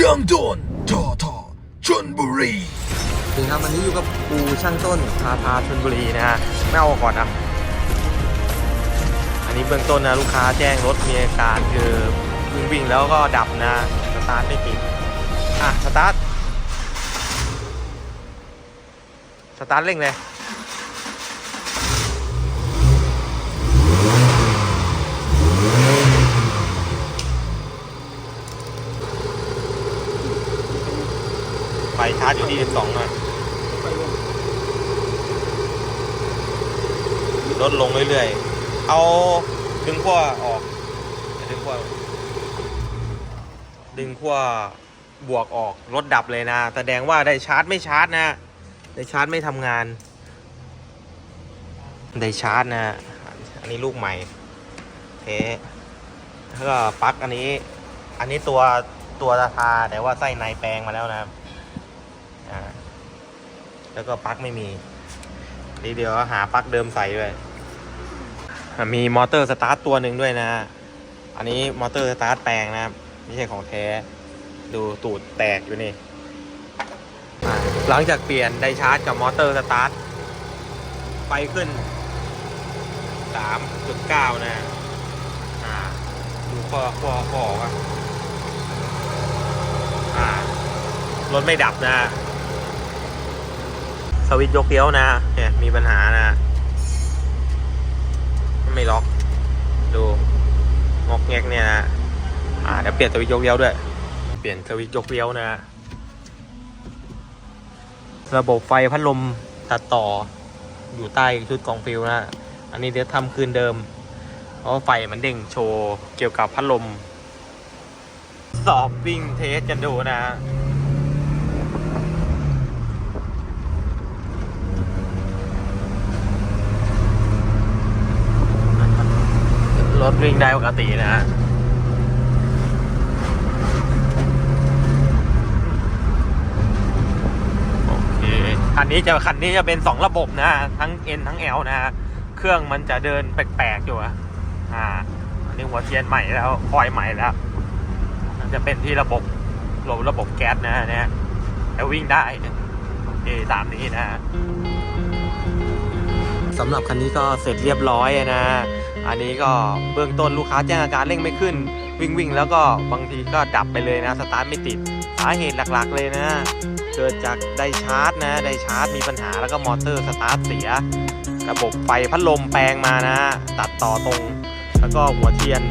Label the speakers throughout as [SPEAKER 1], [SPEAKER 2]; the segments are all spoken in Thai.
[SPEAKER 1] ช่างต้น
[SPEAKER 2] ทอทอชนบุรี
[SPEAKER 1] ถึงครับวันนี้อยู่กับปูช่างต้นพาพาชนบุรีนะฮะไม่เอาก่อนนะอันนี้เบื้องต้นนะลูกค้าแจ้งรถมีอาการคือวิ่งวิ่งแล้วก็ดับนะสตาร์ทไม่ติดอะสตาร์ทสตาร์ทเร่งเลย ชาร์จอยู่ที่12หน่อยลดลงเรื่อยๆ เอาดึงขั้วออก ดึงขั้วดึงขั้วบวกออกรถดับเลยนะ แสดงว่าได้ชาร์จไม่ชาร์จนะ ได้ชาร์จไม่ทำงาน ได้ชาร์จนะ อันนี้ลูกใหม่เทแล้วก็ปลั๊กอันนี้ อันนี้ตัวตัวราคาแต่ว่าไส้ในแปลงมาแล้วนะครับ แล้วก็ปลั๊กไม่มีดีเดียวหาปลั๊กเดิมใส่ด้วย มีมอเตอร์สตาร์ทตัวหนึ่งด้วยนะ อันนี้มอเตอร์สตาร์ทแปลงนะครับไม่ใช่ของแท้ ดูตูดแตกอยู่นี่ หลังจากเปลี่ยนไดชาร์จกับมอเตอร์สตาร์ทไฟขึ้น 3.9 นะดูข้อข้อข้อออกอะอ่า รถไม่ดับนะ สวิตช์ยกเลี้ยวนะเนี่ยมีปัญหานะ ไม่ล็อก ดูงอกแงกเนี่ยนะอ่าเดี๋ยวเปลี่ยนสวิตช์ยกเลี้ยวด้วย เปลี่ยนสวิตช์ยกเลี้ยวนะ ระบบไฟพัดลมตัดต่ออยู่ใต้ชุดกองฟิลนะอันนี้เดี๋ยวทำคืนเดิม เพราะไฟมันเด้งโชว์เกี่ยวกับพัดลม สอบวิ่งเทสกันดูนะ ร ถวิ่งได้ปกตินะฮะโอเคคันนี้จะคันนี้จะเป็นสองระบบนะ ทั้ง N ทั้ง L นะฮะเครื่องมันจะเดินแปลกๆอยู่อะอ่าอันนี้หัวเทียนใหม่แล้วคอยใหม่แล้วจะเป็นที่ระบบระบบระบบแก๊สนะเนี่ยแต่วิ่งได้โอเคตามนี้นะฮะสำหรับคันนี้ก็เสร็จเรียบร้อยนะ อันนี้ก็เบื้องต้นลูกค้าแจ้งอาการเร่งไม่ขึ้น วิ่งวิ่งแล้วก็บางทีก็ดับไปเลยนะสตาร์ทไม่ติดสาเหตุหลักๆ เลยนะเกิดจากไดชาร์จนะไดชาร์จมีปัญหาแล้วก็มอเตอร์สตาร์ทเสีย ระบบไฟพัดลมแปลงมานะ ตัดต่อตรง แล้วก็หัวเทียน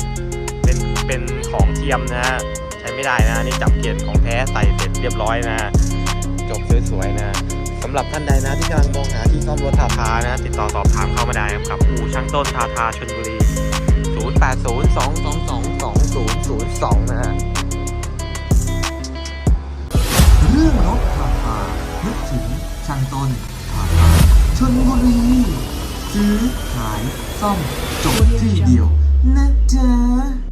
[SPEAKER 1] เป็นเป็นของเทียมนะใช้ไม่ได้นะนี่จับเกียร์ของแท้ใส่เสร็จเรียบร้อยนะ จบสวยๆนะสำหรับท่านใดนะที่กำลังมองหาที่ซ่อมรถทาทานะ ติดต่อสอบถามเข้ามาได้ครับ ช่างต้นทาทาชนบุรี 0802222002 นะฮะ
[SPEAKER 2] เรื่องรถทาทานึกถึงช่างต้นทาทาชนบุรีซื้อขายซ่อมจบที่เดียวนะจ๊ะ